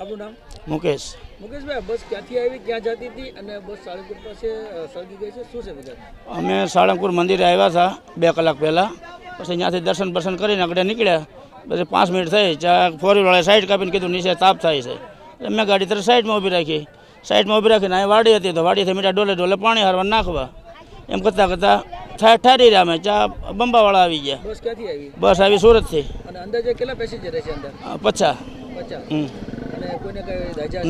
આપણું નામ? મુકેશ. મુકેશભાઈ બસ ક્યાંથી આવી ક્યાં જતી હતી અને બસ સાળંગપુર પાસે સળગી ગઈ છે? શું છે બધા અમે સાળંગપુર મંદિરે આવ્યા હતા બે કલાક પહેલાં. પછી ત્યાંથી દર્શન બર્શન કરીને આગળ નીકળ્યા. પછી પાંચ મિનિટ થઈ ચા ફોર વ્હીલવાળા સાઈડ કાપીને કીધું નીચે તાપ થાય છે. એટલે મેં ગાડી તરફ સાઈડમાં ઊભી રાખી. સાઈડમાં ઊભી રાખીને અહીં વાડી હતી તો વાડીથી મીઠા ડોલે ડોલે પાણી હારવા નાખવા. એમ કરતાં કરતાં ઠા ઠારી રહ્યા અમે. ચા બંબાવાળા આવી ગયા. બસ ક્યાંથી આવી? બસ આવી સુરતથી. અને અંદાજે કેટલા પેસેન્જર છે અંદર? પચાસ. પચાસ.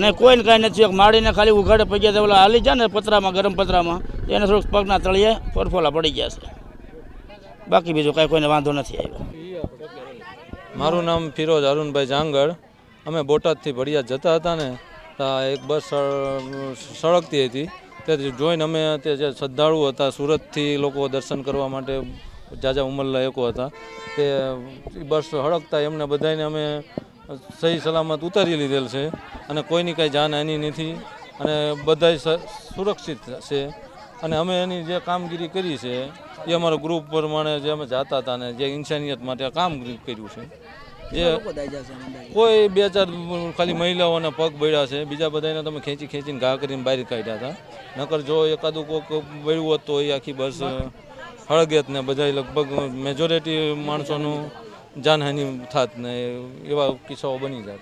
ને કોઈને કાંઈ નથી. માડીને ખાલી ઉઘાડે પગ્યા તો ઓલા હાલી જાય ને પતરામાં ગરમ પતરામાં. એને થોડુંક પગના તળિયે ફરફોલા પડી ગયા છે. બાકી બીજું કાંઈ કોઈને વાંધો નથી આવ્યો. મારું નામ ફિરોજ અરુણભાઈ જાંગડ અમે બોટાદથી ભડિયા જતા હતા ને તો એક બસ સળગતી હતી. તેથી જોઈને અમે તે જે શ્રદ્ધાળુ હતા સુરતથી લોકો દર્શન કરવા માટે જાજા ઉંમરલાયકો હતા. તે બસ હળગતા એમને બધાને અમે સહી સલામત ઉતારી લીધેલ છે અને કોઈની કાંઈ જાનહાનિ નથી અને બધાય સુરક્ષિત છે. અને અમે એની જે કામગીરી કરી છે એ અમારા ગ્રુપ પ્રમાણે જે અમે જાતા હતા ને જે ઇન્સાનિયત માટે આ કામ કર્યું છે. જે કોઈ બે ચાર ખાલી મહિલાઓના પગ બળ્યા છે બીજા બધાને તમે ખેંચી ખેંચીને ઘા કરીને બહાર કાઢ્યા હતા. નકર જો એકાદું કોઈક બળ્યું હોત તો એ આખી બસ હળગેત ને બધા લગભગ મેજોરિટી માણસોનું જાનહાનિ થાત ને એવા કિસ્સાઓ બની જાત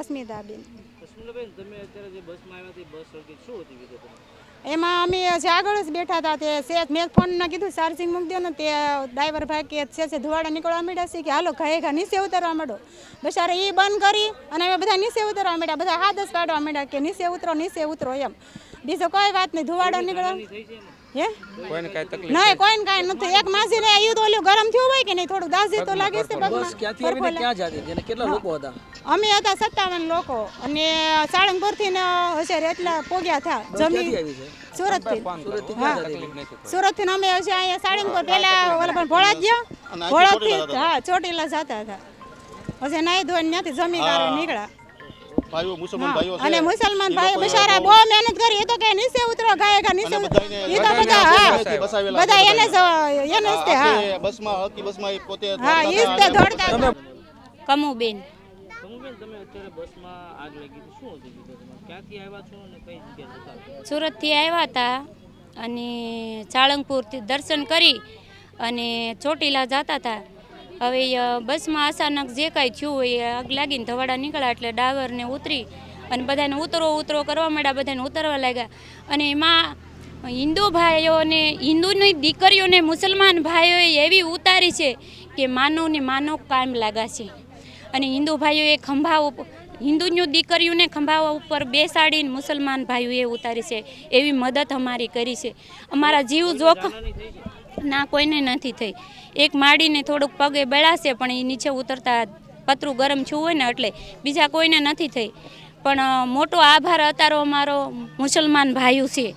અસ્મિતાબેન સુંદરબેન તમે અત્યારે જે બસમાં આવ્યા હતી બસ સળગી શું હતી વિગત એમાં અમે જે આગળ જ બેઠા હતા તે સેજ મેં ફોન ના કીધું ચાર્જિંગ મૂકી દો ને તે ડ્રાઈવર ભાઈ કે છે છે ધુવાડા નીકળવા માંડ્યા છે કે હાલો ઘાએ ઘા નીચે ઉતરવા માંડો. બચારા એ બંધ કરી અને અમે બધા નીચે ઉતરવા માંડ્યા બધા હાથ જ પાડવા માંડ્યા કે નીચે ઉતરો નીચે ઉતરો એમ. બીજો કોઈ વાત નહીં ધુવાડો નીકળવા હે? નહીં કોઈને કાંઈ નથી. એક માસી ને આયુ તો ઓલું ગરમ થયું હોય કે નહીં? થોડું દાઝી તો લાગે છે બસ ક્યાંથી આવીને ક્યાં જતી હતી? કેટલા લોકો હતા? અમે હતા સત્તાવન લોકો. અને સાળંગપુરથી ને હશે એટલા પોગ્યા થા. જમી સુરતથી હતી સુરતથી અમે હશે અહીંયા સાળંગપુર. પેલા ઓલા પણ ભોળા ગયા. ભોળા થી હા ચોટીલા જતા હતા. પછી નાઈ ધોઈને ત્યાંથી જમી નીકળ્યા. ભાઈઓ મુસલમાન. ભાઈઓ છે. અને મુસલમાન ભાઈ બિચારા બહુ મહેનત કરી એ તો કે નીચે ઉતરો ગાય ગા નીચે એ તો બધા હા. બધા એને જ એને જ તે હા. બસમાં હકી બસમાં એ પોતે હા એ જ તે દોડતા. કમુબેન. કમુબેન તમે અત્યારે બસમાં આગ લાગી તો શું હતી? ક્યાંથી આવ્યા છો અને કઈ જગ્યાએ જતા હતા? સુરતથી આવ્યા હતા અને ચાળંગપુરથી દર્શન કરી અને ચોટીલા જતા હતા. હવે બસમાં અચાનક જે કાંઈ થયું હોય એ આગ લાગીને ધવાડા નીકળ્યા એટલે ડાવરને ઉતરી અને બધાને ઉતરો ઉતરો કરવા માંડ્યા, બધાને ઉતરવા લાગ્યા. અને એમાં હિન્દુ ભાઈઓને હિન્દુની દીકરીઓને મુસલમાન ભાઈઓએ એવી ઉતારી છે કે માનવને માનવ કાયમ લાગા છે. અને હિન્દુ ભાઈઓએ ખંભા હિન્દુની દીકરીઓને ખંભા ઉપર બેસાડીને મુસલમાન ભાઈઓએ ઉતારી છે. એવી મદદ અમારી કરી છે. અમારા જીવ જોખમ ના, કોઈને નથી થઈ. એક માડીને થોડુંક પગે બળાશે પણ એ નીચે ઉતરતા પતરું ગરમ છું હોય ને એટલે બીજા કોઈને નથી થઈ. પણ મોટો આભાર, અતારો અમારો મુસલમાન ભાઈઓ છે.